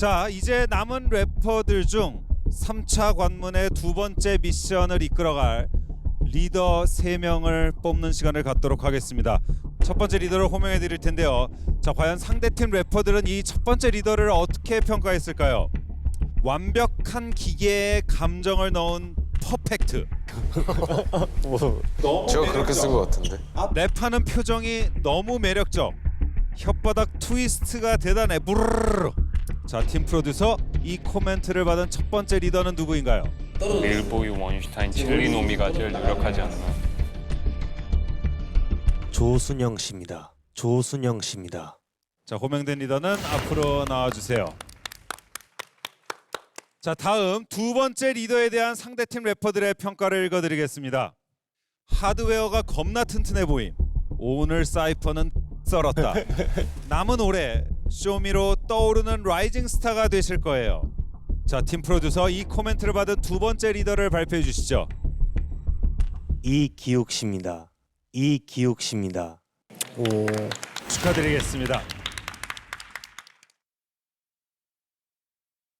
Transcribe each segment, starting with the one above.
자, 이제 남은 래퍼들 중 3차 관문의 두 번째 미션을 이끌어갈 리더 3명을 뽑는 시간을 갖도록 하겠습니다. 첫 번째 리더를 호명해 드릴 텐데요. 자, 과연 상대팀 래퍼들은 이 첫 번째 리더를 어떻게 평가했을까요? 완벽한 기계에 감정을 넣은 퍼펙트. 너무 제가 그렇게 쓴 것 같은데. 랩하는 표정이 너무 매력적. 혓바닥 트위스트가 대단해. 부르르르. 자, 팀 프로듀서 이 코멘트를 받은 첫 번째 리더는 누구인가요? 밀보이 원슈타인 진리노미가 제일 유력하지 않나. 조순영 씨입니다. 조순영 씨입니다. 자, 호명된 리더는 앞으로 나와 주세요. 자, 다음 두 번째 리더에 대한 상대팀 래퍼들의 평가를 읽어 드리겠습니다. 하드웨어가 겁나 튼튼해 보임. 오늘 사이퍼는 썰었다. 남은 올해 쇼미로 떠오르는 라이징 스타가 되실 거예요. 자, 팀 프로듀서 이 코멘트를 받은 두 번째 리더를 발표해 주시죠. 이기욱 씨입니다. 이기욱 씨입니다. 축하드리겠습니다.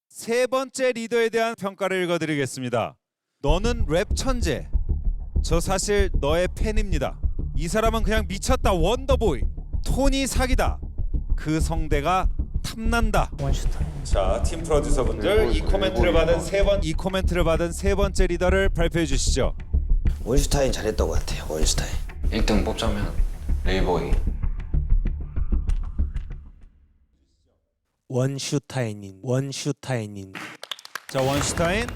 세 번째 리더에 대한 평가를 읽어드리겠습니다. 너는 랩 천재. 저 사실 너의 팬입니다. 이 사람은 그냥 미쳤다 원더보이. 톤이 사기다. 그 성대가 탐난다. 자, 팀 프로듀서 분들 이 코멘트를 받은 세 번 이 코멘트를 받은 세 번째 리더를 발표해 주시죠. 원슈타인 잘했던 것 같아요. 원슈타인. 1등 뽑자면 레이보이. 원슈타인인 원슈타인인 자, 원슈타인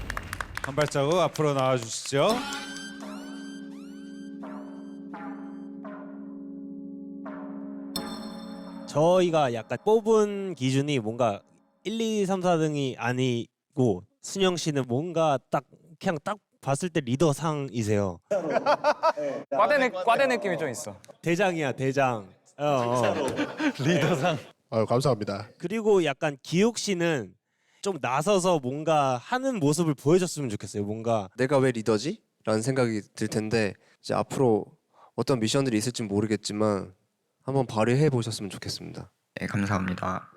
한 발자국 앞으로 나와 주시죠. 저희가 약간 뽑은 기준이 뭔가 1, 2, 3, 4등이 아니고 순영 씨는 뭔가 딱 그냥 딱 봤을 때 리더상이세요. 과대, 느, 과대 느낌이 좀 있어. 대장이야 대장. 어, 어. 아유 감사합니다. 그리고 약간 기욱 씨는 좀 나서서 뭔가 하는 모습을 보여줬으면 좋겠어요. 뭔가 내가 왜 리더지? 라는 생각이 들 텐데 이제 앞으로 어떤 미션들이 있을지 모르겠지만 한번 발휘해 보셨으면 좋겠습니다. 네, 감사합니다.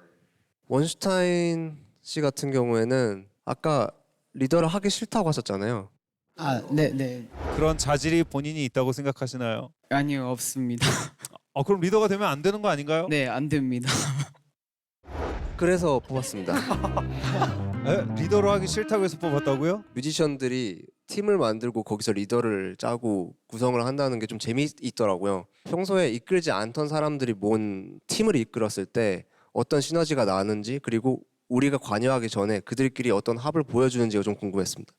원슈타인 씨 같은 경우에는 아까 리더를 하기 싫다고 하셨잖아요. 아, 네, 네. 그런 자질이 본인이 있다고 생각하시나요? 아니요, 없습니다. 어 그럼 리더가 되면 안 되는 거 아닌가요? 네, 안 됩니다. 그래서 뽑았습니다. 에? 리더로 하기 싫다고 해서 뽑았다고요? 뮤지션들이 팀을 만들고 거기서 리더를 짜고 구성을 한다는 게 좀 재미있더라고요. 평소에 이끌지 않던 사람들이 모은 팀을 이끌었을 때 어떤 시너지가 나는지 그리고 우리가 관여하기 전에 그들끼리 어떤 합을 보여주는지가 좀 궁금했습니다.